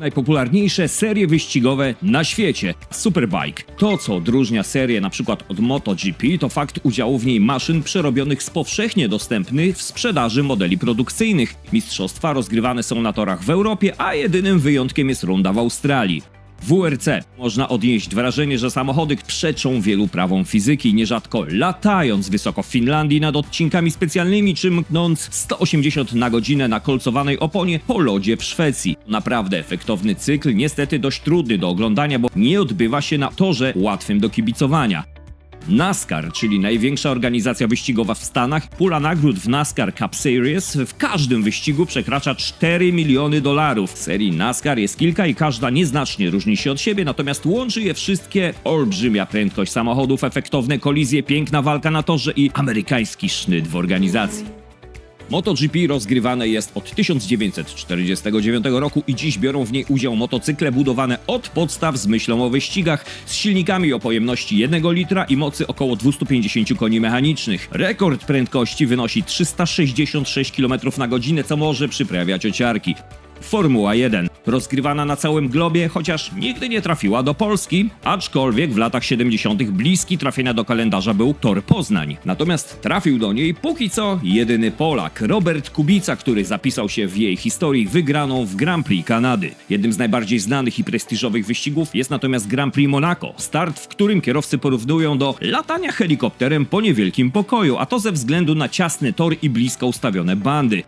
Najpopularniejsze serie wyścigowe na świecie Superbike. To, co odróżnia serię np. od MotoGP, to fakt udziału w niej maszyn przerobionych z powszechnie dostępnych w sprzedaży modeli produkcyjnych. Mistrzostwa rozgrywane są na torach w Europie, a jedynym wyjątkiem jest runda w Australii. WRC można odnieść wrażenie, że samochody przeczą wielu prawom fizyki, nierzadko latając wysoko w Finlandii nad odcinkami specjalnymi, czy mknąc 180 na godzinę na kolcowanej oponie po lodzie w Szwecji. Naprawdę efektowny cykl, niestety dość trudny do oglądania, bo nie odbywa się na torze łatwym do kibicowania. NASCAR, czyli największa organizacja wyścigowa w Stanach, pula nagród w NASCAR Cup Series w każdym wyścigu przekracza 4 miliony dolarów. Serii NASCAR jest kilka i każda nieznacznie różni się od siebie, natomiast łączy je wszystkie olbrzymia prędkość samochodów, efektowne kolizje, piękna walka na torze i amerykański sznyt w organizacji. MotoGP rozgrywane jest od 1949 roku i dziś biorą w niej udział motocykle budowane od podstaw z myślą o wyścigach, z silnikami o pojemności 1 litra i mocy około 250 koni mechanicznych. Rekord prędkości wynosi 366 km na godzinę, co może przyprawiać ociarki. Formuła 1. Rozgrywana na całym globie, chociaż nigdy nie trafiła do Polski, aczkolwiek w latach 70. bliski trafienia do kalendarza był Tor Poznań. Natomiast trafił do niej póki co jedyny Polak, Robert Kubica, który zapisał się w jej historii wygraną w Grand Prix Kanady. Jednym z najbardziej znanych i prestiżowych wyścigów jest natomiast Grand Prix Monaco, start w którym kierowcy porównują do latania helikopterem po niewielkim pokoju, a to ze względu na ciasny tor i blisko ustawione bandy.